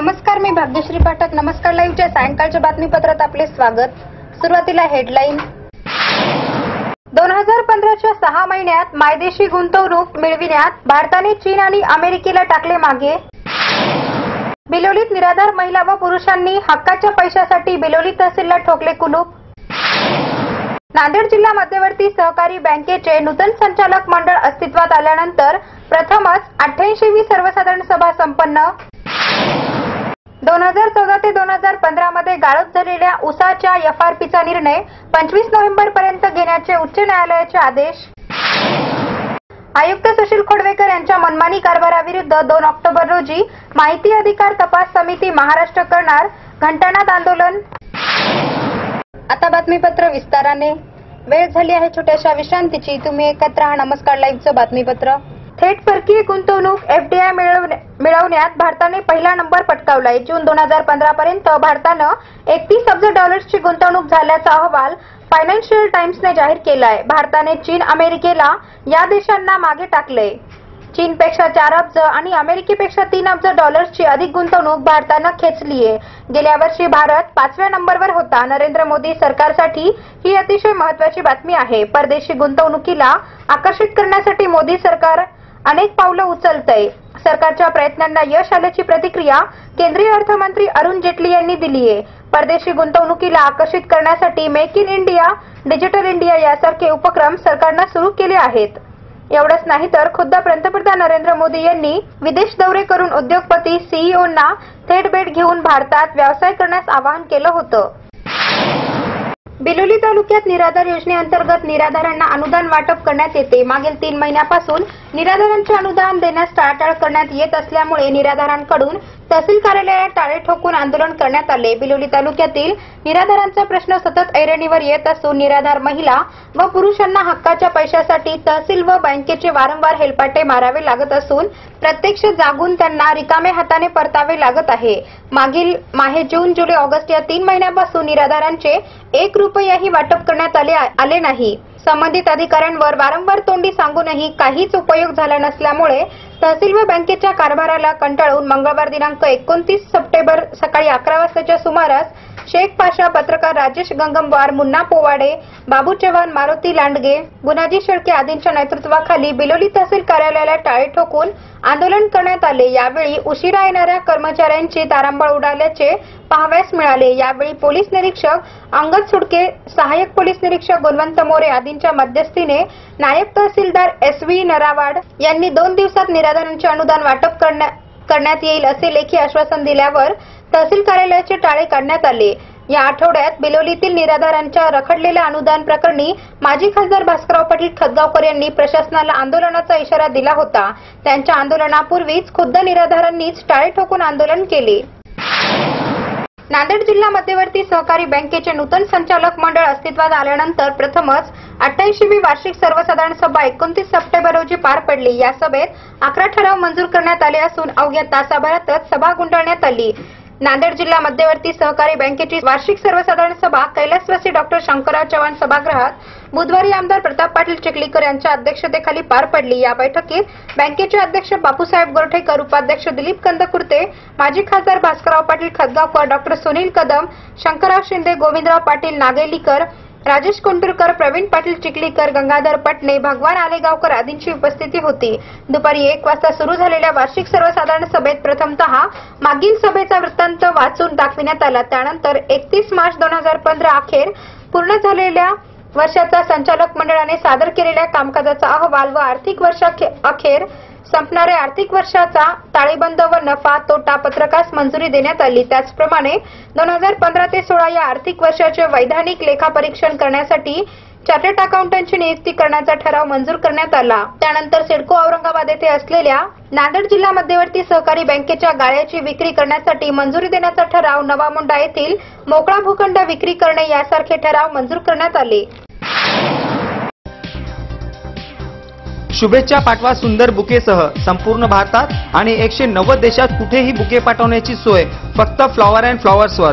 नमस्कार मी भाग्यश्री पाठक. नमस्कार लाईव्हच्या सायंकाळच्या बातमीपत्रात आपले स्वागत. सुरुवातीला हेडलाईन. दोन हजार पंधराच्या सहा महिन्यात मायदेशी गुंतवणूक मिळविण्यात भारताने चीन आणि अमेरिकेला टाकले मागे. बिलोलीत निराधार महिला व पुरुषांनी हक्काच्या पैशासाठी बिलोली तहसीलला ठोकले कुलूप. नांदेड जिल्हा मध्यवर्ती सहकारी बँकेचे नूतन संचालक मंडळ अस्तित्वात आल्यानंतर प्रथमच अठ्ठ्याऐंशीवी सर्वसाधारण सभा संपन्न. दोन हजार चौदा ते दोन हजार पंधरा मध्ये गाळप झालेल्या उसाच्या एफ आर पीचा निर्णय पंचवीस नोव्हेंबर पर्यंत घेण्याचे उच्च न्यायालयाचे आदेश. आयुक्त सुशील खोडवेकर यांच्या मनमानी कारभाराविरुद्ध दोन ऑक्टोबर रोजी माहिती अधिकार तपास समिती महाराष्ट्र करणार घंटानाद आंदोलन. आता बातमीपत्र विस्ताराने. वेळ झाली आहे छोट्याशा विश्रांतीची. तुम्ही एकत्र हा नमस्कार. लाईव्हचं बातमीपत्र. थेट परकीय गुंतवणूक एफडीआय मिळवण्यात भारताने पहिला नंबर पटकावलाय. जून दोन हजार पंधरा पर्यंत भारतानं एकतीस अब्ज डॉलर्सची गुंतवणूक झाल्याचा अहवाल फायनान्शियल टाइम्सने जाहीर केलाय. भारताने चीन अमेरिकेला या देशांना मागे टाकले चीनपेक्षा चार अब्ज आणि अमेरिकेपेक्षा तीन अब्ज डॉलर्सची अधिक गुंतवणूक भारतानं खेचलीये. गेल्या वर्षी भारत पाचव्या नंबरवर होता. नरेंद्र मोदी सरकारसाठी ही अतिशय महत्वाची बातमी आहे. परदेशी गुंतवणुकीला आकर्षित करण्यासाठी मोदी सरकार अनेक पावलं उचलतंय. सरकारच्या प्रयत्नांना यश आल्याची प्रतिक्रिया केंद्रीय अर्थमंत्री अरुण जेटली यांनी दिली आहे. परदेशी गुंतवणुकीला आकर्षित करण्यासाठी make in India digital India यासारखे उपक्रम सरकारनं सुरू केले आहेत. एवढंच नाही तर खुद्द पंतप्रधान नरेंद्र मोदी यांनी विदेश दौरे करून उद्योगपती सीईओंना थेट भेट घेऊन भारतात व्यवसाय करण्यास आवाहन केलं होतं. बिलोली तालुक्यात निराधार योजनेअंतर्गत निराधारांना अनुदान वाटप करण्यात येते. मागील तीन महिन्यापासून निराधारांचे अनुदान देण्यास टाळाटाळ करण्यात येत असल्यामुळे निराधारांकडून तहसील कार्यालयात टाळे ठोकून आंदोलन करण्यात आले. बिलोली तालुक्यातील निराधारांचा प्रश्न सतत ऐरणीवर येत असून निराधार महिला व पुरुषांना हक्काच्या पैशासाठी तहसील व बँकेचे वारंवार हेलपाटे मारावे लागत असून प्रत्यक्ष जागून त्यांना रिकामे हाताने परतावे लागत आहे. मागील माहे जून जुलै ऑगस्ट या तीन महिन्यापासून निराधारांचे एक रुपयाही वाटप करण्यात आले आले नाही. संबंधित अधिकाऱ्यांवर वारंवार तोंडी सांगूनही काहीच उपयोग झाला नसल्यामुळे तहसील व बँकेच्या कारभाराला कंटाळून मंगळवार दिनांक एकोणतीस सप्टेंबर सकाळी अकरा वाजताच्या सुमारास शेख पाशा पत्रकार राजेश गंगमवार मुन्ना पोवाडे बाबू चव्हाण मारुती लांडगे गुनाजी शेळके आदींच्या नेतृत्वाखाली बिलोली तहसील कार्यालयाला टाळे ठोकून आंदोलन करण्यात आले. यावेळी उशिरा येणाऱ्या कर्मचाऱ्यांची तारांबळ उडाल्याचे पाहाव्यास मिळाले. यावेळी पोलीस निरीक्षक अंगद सुडके सहाय्यक पोलीस निरीक्षक गुणवंत मोरे आदींच्या मध्यस्थीने नायब तहसीलदार एस व्ही नरावाड यांनी दोन दिवसात निराधारांचे अनुदान वाटप करण्यात येईल असे लेखी आश्वासन दिल्यावर तहसील कार्यालयाचे टाळे काढण्यात आले. या आठवड्यात बिलोलीतील निराधारांच्या रखडलेल्या अनुदान प्रकरणी माजी खासदार भास्करराव पाटील खतगावकर यांनी प्रशासनाला आंदोलनाचा इशारा दिला होता. त्यांच्या आंदोलनापूर्वीच खुद्द निराधारांनीच टाळे ठोकून आंदोलन केले. नांदेड जिल्हा मध्यवर्ती सहकारी बँकेचे नूतन संचालक मंडळ अस्तित्वात आल्यानंतर प्रथमच अठ्ठ्याऐंशीवी वार्षिक सर्वसाधारण सभा एकोणतीस सप्टेंबर रोजी पार पडली. या सभेत अकरा ठराव मंजूर करण्यात आले असून अवघ्या तासाभरातच सभा गुंडाळण्यात आली. नांदेड जिल्हा मध्यवर्ती सहकारी बँकेची वार्षिक सर्वसाधारण सभा कैलासवासी डॉक्टर शंकरराव चव्हाण सभागृहात बुधवारी आमदार प्रताप पाटील चिखलीकर यांच्या अध्यक्षतेखाली पार पडली. या बैठकीत बँकेचे अध्यक्ष बापूसाहेब गोरठेकर उपाध्यक्ष दिलीप कंदकुर्ते माजी खासदार भास्करराव पाटील खतगावकर डॉक्टर सुनील कदम शंकरराव शिंदे गोविंदराव पाटील नागेलीकर राजेश कोंडूरकर प्रवीण पाटील चिखलीकर गंगाधर पटणे भगवान आलेगावकर आदींची उपस्थिती होती. दुपारी एक वाजता सुरू झालेल्या वार्षिक सर्वसाधारण सभेत प्रथमतः मागील सभेचा वृत्तांत वाचून दाखविण्यात आला. त्यानंतर एकतीस मार्च दोन हजार पंधरा अखेर पूर्ण झालेल्या वर्षाचा संचालक मंडळाने सादर केलेल्या कामकाजाचा अहवाल व आर्थिक वर्षाअखेर संपणाऱ्या आर्थिक वर्षाचा ताळेबंद व नफा तोटा पत्रकास मंजुरी देण्यात आली. त्याचप्रमाणे दोन हजार पंधरा ते सोळा या आर्थिक वर्षाचे वैधानिक लेखापरीक्षण करण्यासाठी चार्टर्ड अकाउंटंटची नियुक्ती करण्याचा ठराव मंजूर करण्यात आला. त्यानंतर सिडको औरंगाबाद येथे असलेल्या नांदेड जिल्हा मध्यवर्ती सहकारी बँकेच्या गाळ्याची विक्री करण्यासाठी मंजुरी देण्याचा ठराव नवा मुंडा येथील मोकळा भूखंड विक्री करणे यासारखे ठराव मंजूर करण्यात आले. शुभेच्छा पाठवा सुंदर बुकेसह. संपूर्ण भारतात आणि एकशे नव्वद देशात कुठेही बुके पाठवण्याची सोय. फक्त फ्लॉवर अँड फ्लॉवर्सवर.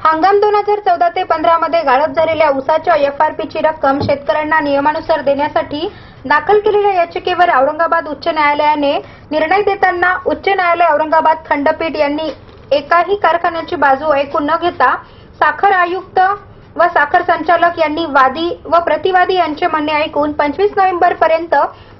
हंगाम दोन हजार चौदा ते पंधरा मध्ये गाळप झालेल्या उसाच्या एफ आर पीची रक्कम शेतकऱ्यांना नियमानुसार देण्यासाठी दाखल केलेल्या याचिकेवर औरंगाबाद उच्च न्यायालयाने निर्णय देताना उच्च न्यायालय औरंगाबाद खंडपीठ यांनी एकाही कारखान्याची बाजू ऐकून न घेता साखर आयुक्त व साखर संचालक यांनी वादी व प्रतिवादी यांचे म्हणणे ऐकून पंचवीस नोव्हेंबर पर्यंत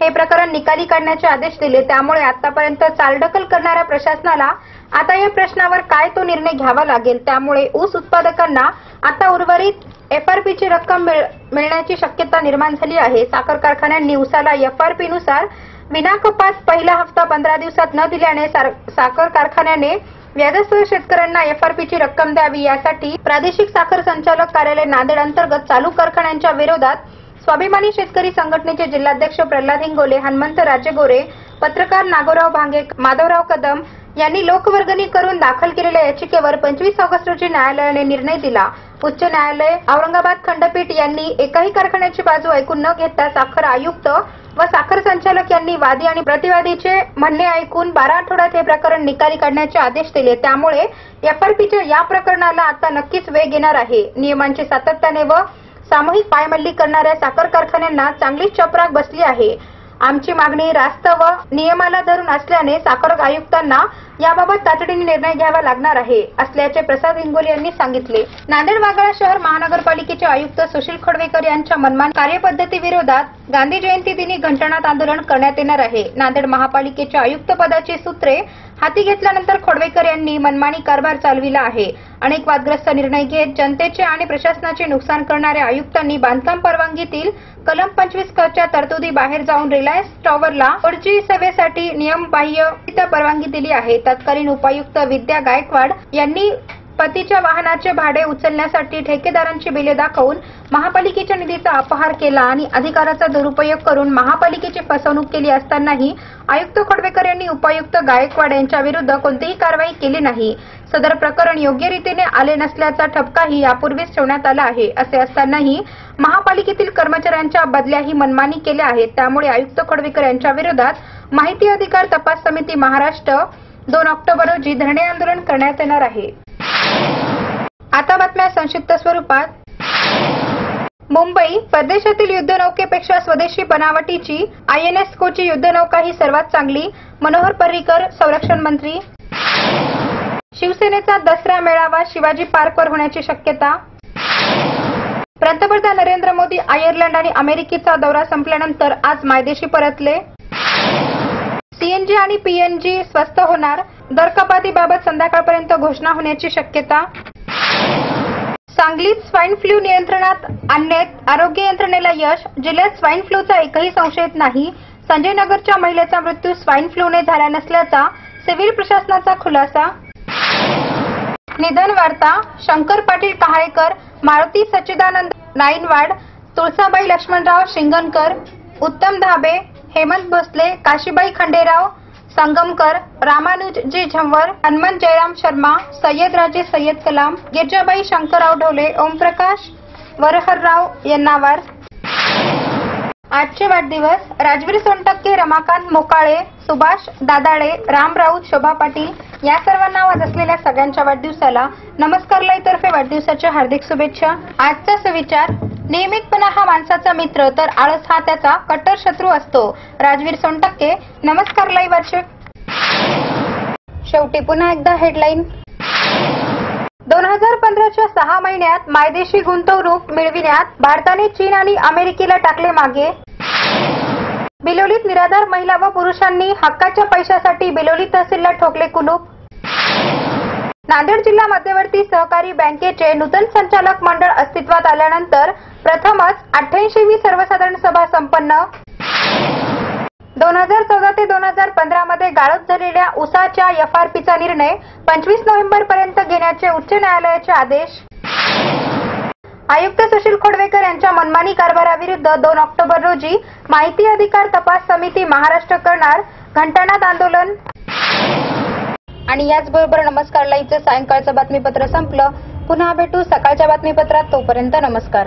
हे प्रकरण निकाली काढण्याचे आदेश दिले. त्यामुळे आतापर्यंत चालढकल करणाऱ्या प्रशासनाला आता या प्रश्नावर काय तो निर्णय घ्यावा लागेल? त्यामुळे ऊस उत्पादकांना आता उर्वरित एफआरपीची रक्कम मिळ- मिळण्याची शक्यता निर्माण झाली आहे. साखर कारखान्यांनी ऊसाला एफआरपी नुसार विना कपास पहिला हप्ता पंधरा दिवसात न दिल्याने साखर कारखान्याने व्याजस्थ शेतकऱ्यांना एफआरपीची रक्कम द्यावी यासाठी प्रादेशिक साखर संचालक कार्यालय नांदेड अंतर्गत चालू कारखान्यांच्या विरोधात स्वाभिमानी शेतकरी संघटनेचे जिल्हाध्यक्ष प्रल्हाद हिंगोले हनुमंत राजेगोरे पत्रकार नागोराव भांगे माधवराव कदम यांनी लोकवर्गणी करून दाखल केलेल्या याचिकेवर पंचवीस ऑगस्ट रोजी न्यायालयाने निर्णय दिला. उच्च न्यायालय औरंगाबाद खंडपीठ यांनी एकाही कारखान्याची बाजू ऐकून न घेता साखर आयुक्त व साखर संचालक यांनी वादी आणि प्रतिवादीचे म्हणणे ऐकून बारा आठवड्यात हे प्रकरण निकाली काढण्याचे आदेश दिले. त्यामुळे एफआरपीच्या या प्रकरणाला आता नक्कीच वेग येणार आहे. नियमांची सातत्याने व सामूहिक पायमल्ली करणाऱ्या साखर कारखान्यांना चांगलीच चपराक बसली आहे. आमची मागणी रास्त व नियमाला धरून असल्याने साखर आयुक्तांना याबाबत तातडीने निर्णय घ्यावा लागणार आहे असल्याचे प्रसाद हिंगोली यांनी सांगितले. नांदेड वाघाळा शहर महानगरपालिकेचे आयुक्त सुशील खडवेकर यांच्या मनमान कार्यपद्धती विरोधात गांधी जयंती दिनी घंटनाद आंदोलन करण्यात येणार आहे. नांदेड महापालिकेच्या आयुक्त पदाची सूत्रे हाती घेतल्यानंतर खोडवेकर यांनी मनमानी कारभार चालविला आहे. अनेक वादग्रस्त निर्णय घेत जनतेचे आणि प्रशासनाचे नुकसान करणाऱ्या आयुक्तांनी बांधकाम परवानगीतील कलम पंचवीस कच्या तरतुदी बाहेर जाऊन रिलायन्स टॉवरला फोरजी सेवेसाठी नियमबाह्य परवानगी दिली आहे. तत्कालीन उपायुक्त विद्या गायकवाड यांनी पतीच्या वाहनाचे भाडे उचलण्यासाठी ठेकेदारांची बिले दाखवून महापालिकेच्या निधीचा अपहार केला आणि अधिकाराचा दुरुपयोग करून महापालिकेची फसवणूक केली असतानाही आयुक्त खडवेकर यांनी उपायुक्त गायकवाड यांच्या विरुद्ध कोणतीही कारवाई केली नाही. सदर प्रकरण योग्य रीतीने आले नसल्याचा ठपकाही यापूर्वीच ठेवण्यात आला आहे. असे असतानाही महापालिकेतील कर्मचाऱ्यांच्या बदल्याही मनमानी केल्या आहेत. त्यामुळे आयुक्त खडवेकर यांच्या विरोधात माहिती अधिकार तपास समिती महाराष्ट्र दोन ऑक्टोबर रोजी धरणे आंदोलन करण्यात येणार आहे. आता बातम्या संक्षिप्त स्वरूपात. मुंबई परदेशातील युद्धनौकेपेक्षा स्वदेशी बनावटीची आय एन एस कोची युद्धनौका ही सर्वात चांगली. मनोहर पर्रीकर संरक्षण मंत्री. शिवसेनेचा दसरा मेळावा शिवाजी पार्कवर होण्याची शक्यता. पंतप्रधान नरेंद्र मोदी आयर्लंड आणि अमेरिकेचा दौरा संपल्यानंतर आज मायदेशी परतले. सीएनजी आणि पीएनजी स्वस्त होणार. दरकपातीबाबत संध्याकाळपर्यंत घोषणा होण्याची शक्यता. सांगलीत स्वाईन फ्लू नियंत्रणात आणण्यात आरोग्य यंत्रणेला यश जिल्ह्यात स्वाईन फ्लूचा एकही संशयित नाही. संजय नगरच्या महिलेचा मृत्यू स्वाईन फ्लूने झाला नसल्याचा सिव्हिल प्रशासनाचा खुलासा. निधन वार्ता शंकर पाटील कहाळेकर मारुती सच्चिदानंद नाईनवाड तुळसाबाई लक्ष्मणराव शिंगणकर उत्तम धाबे हेमंत भोसले काशीबाई खंडेराव संगमकर रामानुजी झंवर हनुमंत जयराम शर्मा सय्यद राजे सय्यद कलाम गिरजाबाई शंकरराव ढोले ओमप्रकाश वरहरराव यन्नावार. आजचे वाढदिवस राजवीर सोनटक्के रमाकांत मोकाळे सुभाष दादाळे राम राऊत शोभा पाटील या सर्वांना आवाज असलेल्या सगळ्यांच्या वाढदिवसाला नमस्कार लाईतर्फे वाढदिवसाच्या हार्दिक शुभेच्छा. आजचा सुविचार नियमितपणा हा माणसाचा मित्र तर आळस हा त्याचा कट्टर शत्रू असतो. राजवीर सोनटक्के नमस्कार लाईव्ह शेवटी पुन्हा एकदा हेडलाईन दोन हजार पंधराच्या सहा महिन्यात मायदेशी गुंतवणूक मिळविण्यात भारताने चीन आणि अमेरिकेला टाकले मागे. बिलोलीत निराधार महिला व पुरुषांनी हक्काच्या पैशासाठी बिलोली तहसीलला ठोकले कुलूप. नांदेड जिल्हा मध्यवर्ती सहकारी बँकेचे नूतन संचालक मंडळ अस्तित्वात आल्यानंतर प्रथमच अठ्ठ्याऐंशीवी सर्वसाधारण सभा संपन्न. दोन हजार चौदा ते दोन हजार पंधरा मध्ये गाळप झालेल्या उसाच्या एफ आर पीचा निर्णय पंचवीस नोव्हेंबर पर्यंत घेण्याचे उच्च न्यायालयाचे आदेश. आयुक्त सुशील खोडवेकर यांच्या मनमानी कारभाराविरुद्ध दोन ऑक्टोबर रोजी माहिती अधिकार तपास समिती महाराष्ट्र करणार घंटानाद आंदोलन. आणि याचबरोबर नमस्कार लाईचं सायंकाळचं बातमीपत्र संपलं. पुन्हा भेटू सकाळच्या बातमीपत्रात तोपर्यंत नमस्कार.